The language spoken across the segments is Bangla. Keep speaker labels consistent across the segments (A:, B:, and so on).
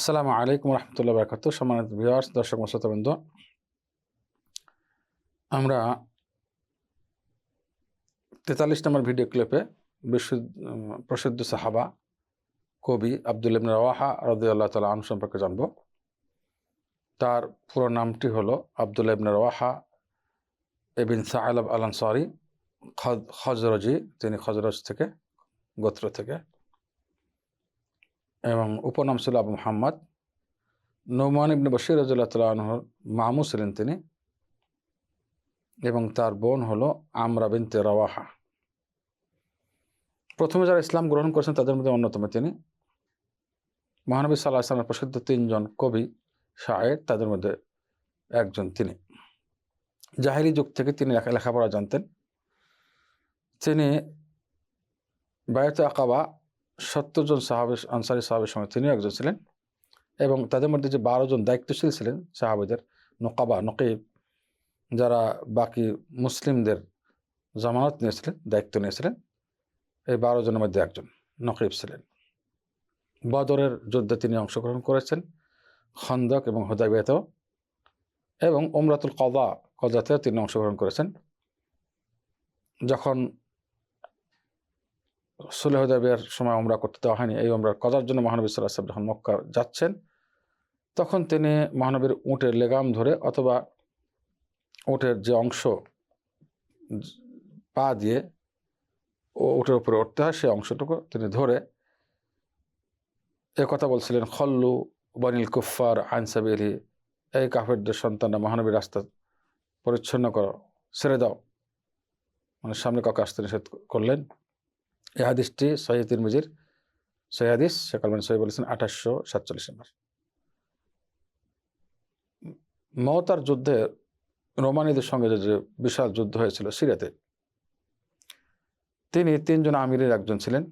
A: আসসালামু আলাইকুম রহমতুল্লাহ বরকাত, সম্মানিত ভিউয়ার্স, দর্শক মশাতবৃন্দ আমরা তেতাল্লিশ নম্বর ভিডিও ক্লিপে প্রসিদ্ধ সাহাবা কবি আব্দুল ইবনে রাওয়াহা রদিয়াল্লাহ তালা আন সম্পর্কে জানব। তার পুরো নামটি হলো আব্দুল ইবনে রওয়াহা এবিন সাহেব আল আনসারি, খজ- খজরজি, তিনি খজরজ থেকে, গোত্র থেকে। এবং উপনাম ছিল আবু মোহাম্মদ নোমান ইবনে বশির রাজুল্লাহ তালহর মামু ছিলেন তিনি এবং তার বোন হলো আমরা বিনতে রওয়াহা। প্রথমে যারা ইসলাম গ্রহণ করেছেন তাদের মধ্যে অন্যতম তিনি। মহানবী সাল্লাহ আসলামের প্রসিদ্ধ তিনজন কবি, শায়ের, তাদের মধ্যে একজন তিনি। জাহেরি যুগ থেকে তিনি লেখা লেখাপড়া জানতেন। তিনি বায়তে আকাবা সত্তর জন সাহাবে, আনসারি সাহাবের সঙ্গে তিনিও একজন ছিলেন এবং তাদের মধ্যে যে বারো জন দায়িত্বশীল ছিলেন সাহাবেদের, নকাবা, নকিব, যারা বাকি মুসলিমদের জামানত নিয়েছিলেন, দায়িত্ব নিয়েছিলেন, এই বারো জনের মধ্যে একজন নকিব ছিলেন। বদরের যুদ্ধে তিনি অংশগ্রহণ করেছেন, খন্দক এবং হুদাইবিয়াতেও এবং ওমরাতুল কদা কদাতেও তিনি অংশগ্রহণ করেছেন। যখন সুলেহদাবিয়ার সময় ওমরা করতে দেওয়া হয়নি, এই ওমরার কদার জন্য মহানবী সাল্লাহ সাল্লাম যখন মক্কা যাচ্ছেন। তখন তিনি মহানবীর উটের লেগাম ধরে অথবা উটের যে অংশ পা দিয়ে ও উটের উপরে উঠতে হয়, সেই অংশটুকু তিনি ধরে এ কথা বলছিলেন, খল্লু বানিল কুফার আইনসাবিলি এই কাফেরদের সন্তানরা মহানবীর রাস্তা পরিচ্ছন্ন করো, ছেড়ে দাও। মানে সামনে কাউকে আসতে নিষেধ করলেন। এই হাদিসটি সহি তিরমিজির, সহি হাদিস শেখ আলমান সহি বলেছেন আঠাশশো সাতচল্লিশ নম্বর। মমতার যুদ্ধে রোমানীদের সঙ্গে যে বিশাল যুদ্ধ হয়েছিল সিরিয়াতে, তিনি তিনজন আমিরের একজন ছিলেন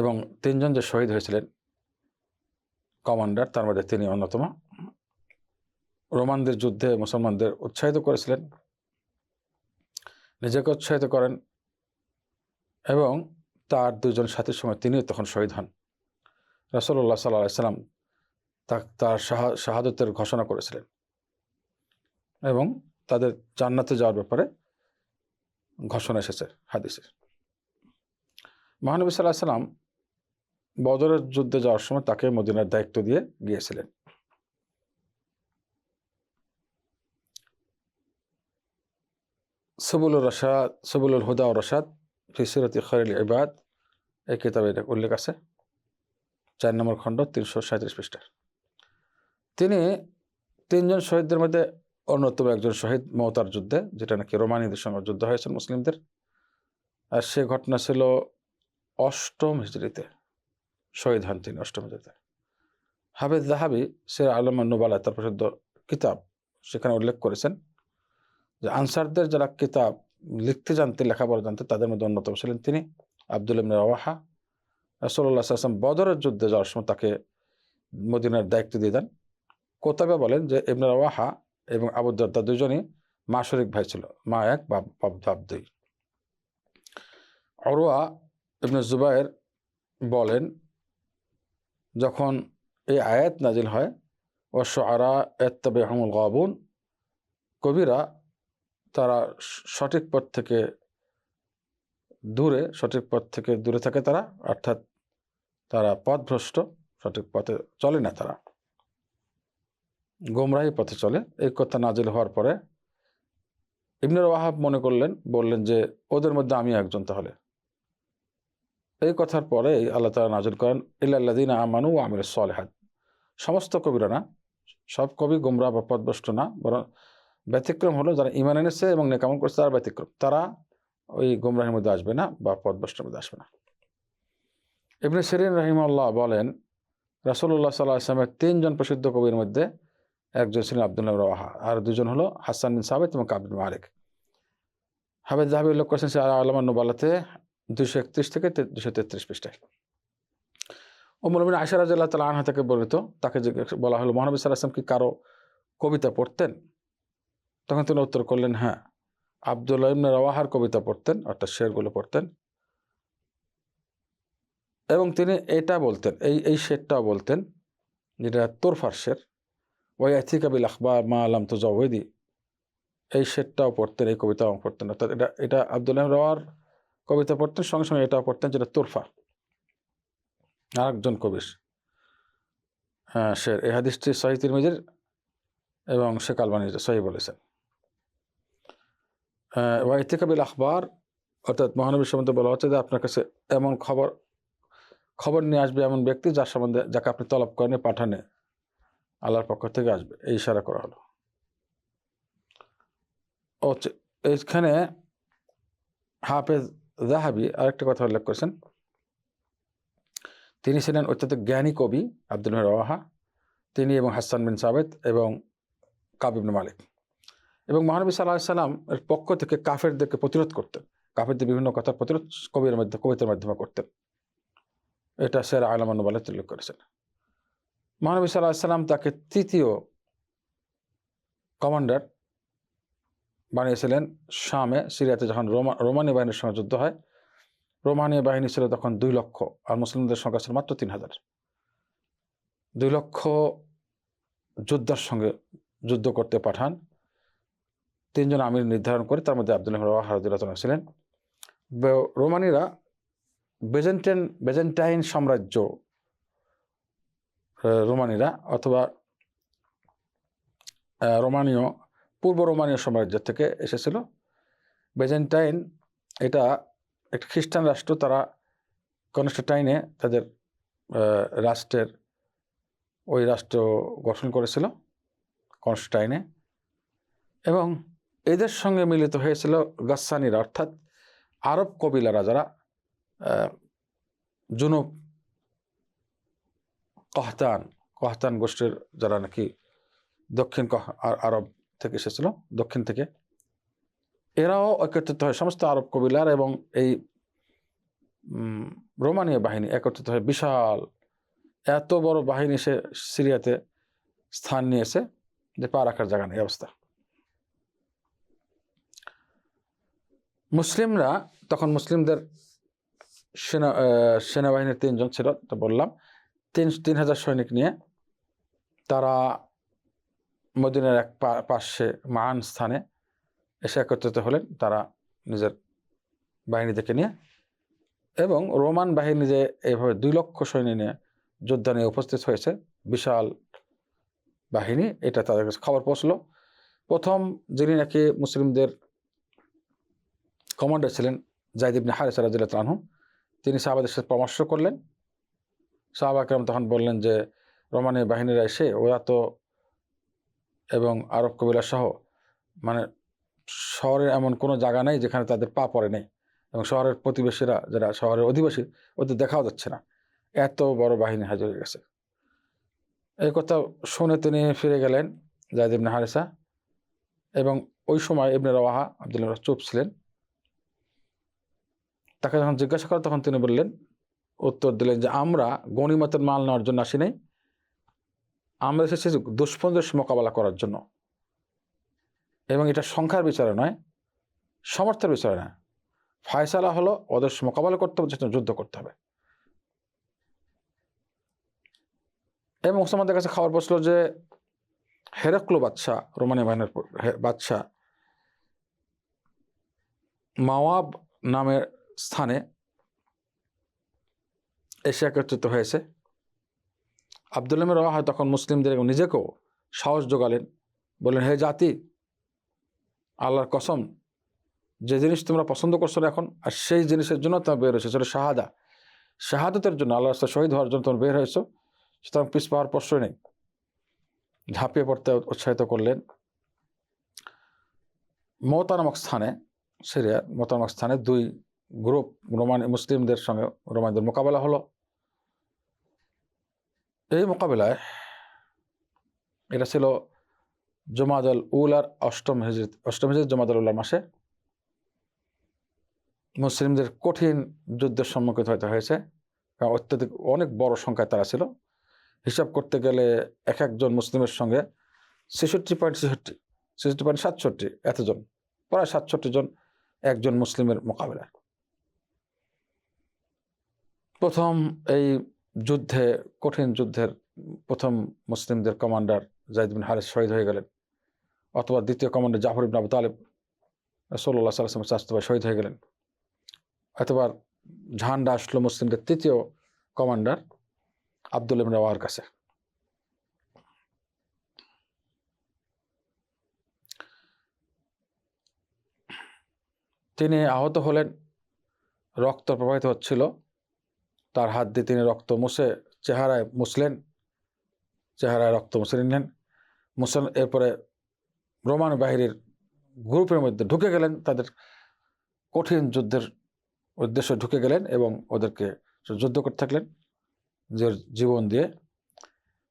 A: এবং তিনজন যে শহীদ হয়েছিলেন কমান্ডার, তার মধ্যে তিনি অন্যতম। রোমানদের যুদ্ধে মুসলমানদের উৎসাহিত করেছিলেন। নিজেকে উৎসাহিত করেন এবং তার দুজন সাথীর সময় তিনিও তখন শহীদ হন। রাসল্লাহ সাল্লাহ সাল্লাম তা- তার শাহা- শাহাদতের ঘোষণা করেছিলেন এবং তাদের জান্নাতে যাওয়ার ব্যাপারে ঘোষণা এসেছে হাদিসের। মহানবী সাল্লাহ সাল্লাম বদরের যুদ্ধে যাওয়ার সময় তাকে মদিনার দায়িত্ব দিয়ে গিয়েছিলেন। সবুল রসাদ সবুল হুদা ও রসাদ ফিসিরতি খরিল ইবাদ। এই কিতাবে এটা উল্লেখ আছে। চার নম্বর খণ্ড, তিনশো সাঁত্রিশ পৃষ্ঠার। তিনি তিনজন শহীদদের মধ্যে অন্যতম একজন শহীদ মমতার যুদ্ধে, যেটা নাকি রোমানীদের সঙ্গে যুদ্ধ হয়েছে মুসলিমদের। আর সে ঘটনা ছিল অষ্টম হিজড়িতে। শহীদ হন তিনি অষ্টম হিজড়িতে। হাফেজ জাহাবি সে আলম নোবালা, তার প্রসিদ্ধ কিতাব, সেখানে উল্লেখ করেছেন যে আনসারদের যারা কিতাব লিখতে জানতেন লেখাপড়া জানতেন তাদের মধ্যে অন্যতম ছিলেন তিনি আব্দুল ইবনে রাওয়াহা। সাল্লাল্লাহু আলাইহি বদরের যুদ্ধে যাওয়ার সময় তাকে মদিনার দায়িত্ব দিয়ে দেন। কোতাবে বলেন যে ইবনে রাওয়াহা এবং আবু দুজনই মা শরিক ভাই ছিল, মা এক, বাপ দুই। অরোয়া ইবনে জুবায়ের বলেন, যখন এই আয়াত নাজিল হয় অশ্ব আরা এত্তাবে হামুল গাবুন, কবিরা তারা সঠিক পথ থেকে দূরে, সঠিক পথ থেকে দূরে থাকে তারা, অর্থাৎ তারা পথভ্রষ্ট, সঠিক পথে চলে না তারা। গোমরাহি পথে চলে। এই কথা নাজিল হওয়ার পরে ইবনুর ওয়াহাব মনে করলেন, বললেন যে, ওদের মধ্যে আমি একজন তাহলে। এই কথার পরে আল্লাহ তালা নাজিল করেন ইল্লাল্লাদিন আমানু আমির সলেহাদ সমস্ত কবিরা না সব কবি গোমরা বা পথভ্রষ্ট না, বরং ব্যতিক্রম হলো যারা ইমান এনেছে এবং নেকামল করছে, তারা ব্যতিক্রম। তারা ওই গোমরাহের মধ্যে আসবে না বা পথভ্রষ্টের মধ্যে আসবে না। ইবনে সেরিন রহিমাল্লাহ বলেন, রাসূলুল্লাহ সাল্লাহ আসলামের তিনজন প্রসিদ্ধ কবির মধ্যে একজন ছিলেন আবদুল্লাহ রাহা আর দুজন হলো হাসান বিন সাবেত এবং কাবিন মালিক। হাবেদ জাহাবি উল্লেখ করেছেন, সে আলমান নোবালাতে দুশো একত্রিশ থেকে দুশো তেত্রিশ পৃষ্ঠায়। ওমরবিন আয়সা রাজিয়াল্লাহ তালা আনহা থেকে বর্ণিত, তাকে বলা হলো মহানবী সাল্লাহ আসলাম কি কারও কবিতা পড়তেন? তখন তিনি উত্তর করলেন হ্যাঁ আবদুল্লাহ ইবনে রাওয়াহার কবিতা পড়তেন, অর্থাৎ শেরগুলো পড়তেন। এবং তিনি এটা বলতেন, এই এই শেরটাও বলতেন, যেটা তোরফার শের ওই আথিকাবিল আখবার মা আলাম তো জওয়েদি এই শেরটাও পড়তেন, এই কবিতাও পড়তেন, অর্থাৎ এটা এটা আবদুল্লাহ রাওয়ার কবিতা পড়তেন, সঙ্গে সঙ্গে এটাও পড়তেন যেটা তোরফা আরেকজন কবির হ্যাঁ শের, এই হাদিসটি সহি তিরমিজির এবং শেখ আলবানি সহি বলেছেন। ওয়াইতিকাবিল আখবার, অর্থাৎ মহানবী সম্বন্ধে বলা হচ্ছে যে আপনার কাছে এমন খবর খবর নিয়ে আসবে এমন ব্যক্তি যার সম্বন্ধে, যাকে আপনি তলব করেন পাঠানে আল্লাহর পক্ষ থেকে আসবে। এই ইশারা করা হলো। এইখানে হাফেজ জাহাবি আরেকটা কথা উল্লেখ করেছেন। তিনি ছিলেন অত্যন্ত জ্ঞানী কবি, আব্দুল রাওয়াহা। তিনি এবং হাসান বিন সাবেদ এবং কাবিব মালিক। এবং মহানবী সাল্লাহ সাল্লাম এর পক্ষ থেকে কাফেরদেরকে প্রতিরোধ করতেন। কাফেরদের বিভিন্ন কথার প্রতিরোধ কবির মাধ্যমে কবিতার মাধ্যমে করতেন। এটা সেরা আলমানুবালে উল্লেখ করেছেন। মহানবী সাল্লাহ সাল্লাম তাকে তৃতীয় কমান্ডার বানিয়েছিলেন শামে, সিরিয়াতে যখন রোমা রোমানি বাহিনীর সঙ্গে যুদ্ধ হয়। রোমানি বাহিনী ছিল তখন দুই লক্ষ আর মুসলিমদের সংখ্যা ছিল মাত্র তিন হাজার। দুই লক্ষ যোদ্ধার সঙ্গে যুদ্ধ করতে পাঠান। তিনজন আমির নির্ধারণ করে তার মধ্যে আব্দুল্লাহ হারদুল্লাহ ছিলেন। রোমানিরা বেজেন্টেন, বেজেন্টাইন সাম্রাজ্য রোমানিরা অথবা রোমানীয়, পূর্ব রোমানীয় সাম্রাজ্য থেকে এসেছিল। বেজেন্টাইন এটা একটা খ্রিস্টান রাষ্ট্র, তারা কনস্টাটাইনে তাদের রাষ্ট্রের ওই রাষ্ট্র গঠন করেছিল কনস্টাইনে এবং এদের সঙ্গে মিলিত হয়েছিল গাসানিরা অর্থাৎ আরব কবিলারা যারা জুনুব কহতান কহতান গোষ্ঠীর যারা নাকি দক্ষিণ কহ- আর- আরব থেকে এসেছিল, দক্ষিণ থেকে, এরাও একত্রিত হয় সমস্ত আরব কবিলার এবং এই রোমানীয় বাহিনী একত্রিত হয় বিশাল, এত বড় বাহিনী সে সিরিয়াতে স্থান নিয়েছে যে পা রাখার জায়গা নেই অবস্থা। মুসলিমরা, তখন মুসলিমদের সেনা সেনাবাহিনীর তিনজন ছিল, তো বললাম। তিন তিন হাজার সৈনিক নিয়ে তারা মদিনার এক পাশে মান স্থানে এসে একত্রিত হলেন, তারা নিজের বাহিনী থেকে নিয়ে। এবং রোমান বাহিনী যে এইভাবে দুই লক্ষ সৈন্য নিয়ে যোদ্ধা নিয়ে উপস্থিত হয়েছে, বিশাল বাহিনী, এটা তাদের কাছে খবর পৌঁছলো। প্রথম যিনি নাকি মুসলিমদের কমান্ডার ছিলেন জাহিদ ইবনে হারিস রাজিল্লাহ আনহু। তিনি সাহাবাদের সাথে পরামর্শ করলেন। সাহাবা একরাম তখন বললেন যে, রোমানি বাহিনীরা এসে ওরা তো এবং আরব কবিরা সহ মানে শহরের এমন কোনো জায়গা নেই যেখানে তাদের পা পড়ে নেই এবং শহরের প্রতিবেশীরা যারা শহরের অধিবাসী, ওদের দেখাও যাচ্ছে না। এত বড় বাহিনী হাজির হয়ে গেছে। এই কথা শুনে তিনি ফিরে গেলেন জাহিদ ইবনে হারিসা এবং ওই সময় ইবনে রওয়াহা আবদুল্লাহ চুপ ছিলেন। তাকে যখন জিজ্ঞাসা করা তখন তিনি বললেন, উত্তর দিলেন যে, আমরা গণিমতের মাল নেওয়ার জন্য আসি নাই। আমরা এসেছি দুষ্পন্দের মোকাবেলা করার জন্য। এবং এটা সংখ্যার বিচারে নয় সমর্থের বিচারে নয়। ফায়সালা হলো ওদের মোকাবেলা করতে হবে, যেটা যুদ্ধ করতে হবে। এবং মুসলমানদের কাছে খবর পৌঁছলো যে, হেরাক্লো বাদশাহ রোমানি বাহিনীর বাদশাহ মাওয়াব নামের স্থানে এসে একত্রিত হয়েছে। আবদুল্লাহ রওয়া হয় তখন মুসলিমদের নিজেকেও সাহস জোগালেন বললেন, হে জাতি, আল্লাহর কসম, যে জিনিস তোমরা পছন্দ করছ এখন, আর সেই জিনিসের জন্য তোমরা বের হয়েছে। সেটা শাহাদা। শাহাদতের জন্য আল্লাহ রাস্তায় শহীদ হওয়ার জন্য তোমরা বের হয়েছো। সুতরাং পিস পাওয়ার প্রশ্রয় নেই। ঝাঁপিয়ে পড়তে উৎসাহিত করলেন মৌতা নামক স্থানে, সিরিয়ার মৌতা নামক স্থানে দুই গ্রুপ রোমান মুসলিমদের সঙ্গে রোমানদের মোকাবেলা হলো। এই মোকাবেলায় এটা ছিল জমাদল উলার অষ্টম হিজরি অষ্টম হিজরি জমাদল উলার মাসে। মুসলিমদের কঠিন যুদ্ধের সম্মুখীন হতে হয়েছে, কারণ অত্যাধিক, অনেক বড় সংখ্যায় তারা ছিল। হিসাব করতে গেলে এক একজন মুসলিমের সঙ্গে ছেষট্টি পয়েন্ট ছেষট্টি ছেষট্টি পয়েন্ট সাতষট্টি এতজন, প্রায় সাতষট্টি জন একজন মুসলিমের মোকাবেলায়। প্রথম এই যুদ্ধে, কঠিন যুদ্ধের প্রথম মুসলিমদের কমান্ডার জাইদ বিন হারিস শহীদ হয়ে গেলেন অথবা দ্বিতীয় commander Jafar ibn Abu Talib Solla সাল্লাম চাস্ত ভাই শহীদ হয়ে গেলেন। অথবা ঝান্ডা আসলো মুসলিমদের তৃতীয় কমান্ডার আব্দুল ইবন রাওয়ার কাছে। তিনি আহত হলেন, রক্ত প্রবাহিত হচ্ছিল তার হাত দিয়ে তিনি রক্ত মুছে চেহারায় মুছলেন। চেহারায় রক্ত মুছে নিলেন। মুসল এরপরে রোমান বাহিনীর গ্রুপের মধ্যে ঢুকে গেলেন। তাদের কঠিন যুদ্ধের উদ্দেশ্যে ঢুকে গেলেন এবং ওদেরকে যুদ্ধ করতে থাকলেন যে জীবন দিয়ে।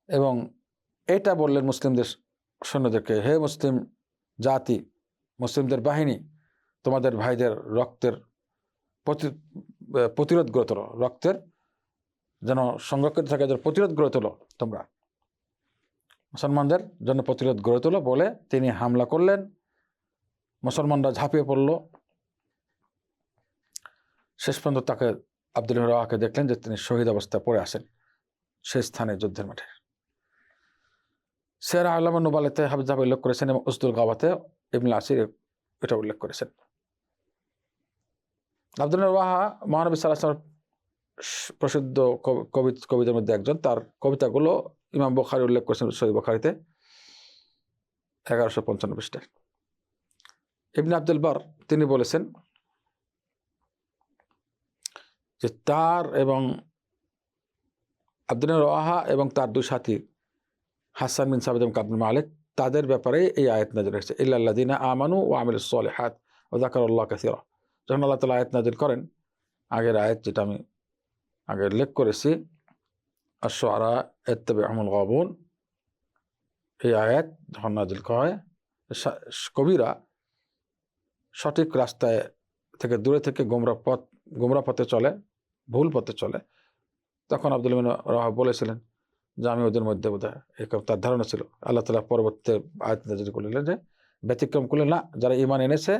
A: এবং এটা বললেন মুসলিমদের সৈন্যদেরকে, হে মুসলিম জাতি, মুসলিমদের বাহিনী, তোমাদের ভাইদের রক্তের প্রতিরোধ গড়ে রক্তের যেন সংরক্ষিত থাকে, যেন প্রতিরোধ গড়ে তোলো তোমরা। মুসলমানদের জন্য প্রতিরোধ গড়ে তোলো বলে তিনি হামলা করলেন। মুসলমানরা ঝাঁপিয়ে পড়ল। শেষ পর্যন্ত তাকে আব্দুল রাহাকে দেখলেন যে তিনি শহীদ অবস্থায় পড়ে আসেন সেই স্থানে যুদ্ধের মাঠে। সেরা আলম নুবালেতে হাবিজাব উল্লেখ করেছেন এবং উসদুল গাওয়াতে ইবনুল আসির এটা উল্লেখ করেছেন। আব্দুল রাহা মহানবী সাল্লাহ প্রসিদ্ধ কবি- কবি, কবিতার মধ্যে একজন। তার কবিতাগুলো ইমাম বখারি উল্লেখ করেছেন সৈয়দ বখারিতে এগারোশো পঞ্চান্ন পৃষ্ঠায় ইবনে আব্দুল বার তিনি বলেছেন যে, তার এবং আব্দুল রাহা এবং তার দুই সাথী হাসান বিন সাবিদ কাবুল মালিক তাদের ব্যাপারে এই আয়াত নাজির হয়েছে। ইল্লাল্লাদিনা আমানু ও আমিল হাত ও জাকার আল্লাহ কাসিরা। যখন আল্লাহ তালা আয়াত নাজির করেন, আগের আয়াত যেটা আমি আগে উল্লেখ করেছি আশারা এত্তবে আমল গাবুন, এই আয়াত যখন নাজিল হয় কবিরা সঠিক রাস্তায় থেকে দূরে থেকে গোমরা পথ, গোমরা পথে চলে, ভুল পথে চলে। তখন আব্দুল রাহা বলেছিলেন যে, আমি ওদের মধ্যে বোধ তার ধারণা ছিল। আল্লাহ তালা পরবর্তী আয়াত নাজির করলেন যে, ব্যতিক্রম করলেন না, যারা ইমান এনেছে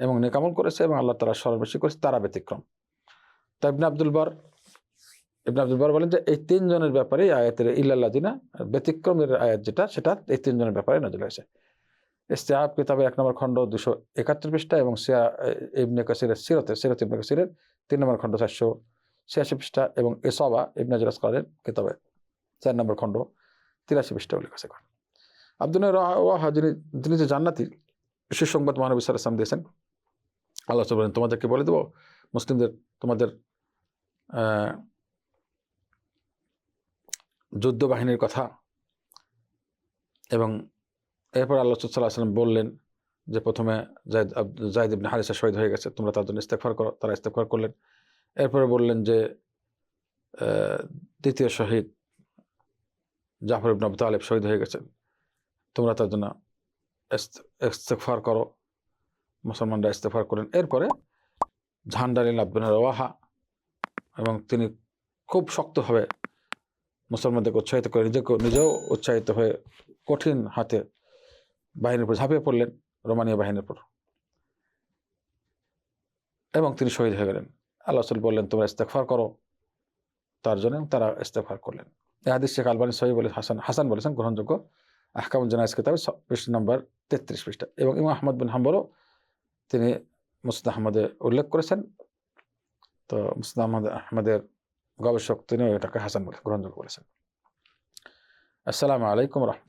A: এবং নেকামল করেছে এবং আল্লাহ তালা স্মরণ বেশি করেছে, তারা ব্যতিক্রম। তা ইবনে আব্দুল বার ইবনে আব্দুল বলেন যে এই তিনজনের ব্যাপারে আয়াতের ইল্লাল্লাহ দিনা ব্যতিক্রমের আয়াত যেটা, সেটা এই তিনজনের ব্যাপারে নজর হয়েছে ইস্তেহাব কিতাবের এক নম্বর খণ্ড দুশো একাত্তর পৃষ্ঠা এবং সিয়া ইবনে কাসিরের সিরতে, সিরত ইবনে কাসিরের তিন নম্বর খণ্ড চারশো ছিয়াশি পৃষ্ঠা এবং এসবা ইবনে জরাস করেন কিতাবে চার নম্বর খণ্ড তিরাশি পৃষ্ঠা উল্লেখ আছে আব্দুল রাহা যিনি তিনি যে জান্নাতি, সে সংবাদ মহানবী সাল্লাম দিয়েছেন। আল্লাহ বলেন, তোমাদেরকে বলে দেবো, মুসলিমদের, তোমাদের আহ, যুদ্ধ বাহিনীর কথা এবং এরপর আল্লাহ সাল্লাহ সাল্লাম বললেন যে প্রথমে জায়দ জায়দ ইবনে হারিসা শহীদ হয়ে গেছে তোমরা তার জন্য ইস্তেকফার করো তারা ইস্তেকফার করলেন। এরপরে বললেন যে দ্বিতীয় শহীদ জাফর ইবনে আবু তালেব শহীদ হয়ে গেছেন তোমরা তার জন্য ইস্ত- ইস্তেগফার করো মুসলমানরা ইস্তেফার করেন। এরপরে ঝান্ডা নিলেন আব্দুল রাওয়াহা এবং তিনি খুব শক্তভাবে মুসলমানদেরকে উৎসাহিত করে নিজেকে নিজেও উৎসাহিত হয়ে কঠিন হাতে বাহিনীর উপর ঝাঁপিয়ে পড়লেন, রোমানিয়া বাহিনীর উপর। এবং তিনি শহীদ হয়ে গেলেন। আল্লাহ রসুল বললেন, তোমরা ইস্তেগফার করো। তার জন্য তারা ইস্তেগফার করলেন। হাদিস শেখ আলবানী সহি বলে হাসান হাসান বলেছেন, গ্রহণযোগ্য। আহকামুল জানাইজ কিতাবে পৃষ্ঠা নম্বর তেত্রিশ পৃষ্ঠা। এবং ইমাম আহমদ বিন হাম্বরও তিনি মুসদ আহমদে উল্লেখ করেছেন। তো মুসদ আহমদ আহমদের গবেষক তিনিও এটাকে হাসান বলে গ্রহণযোগ্য বলেছেন। আসসালামু আলাইকুম রহমতুল্লাহ।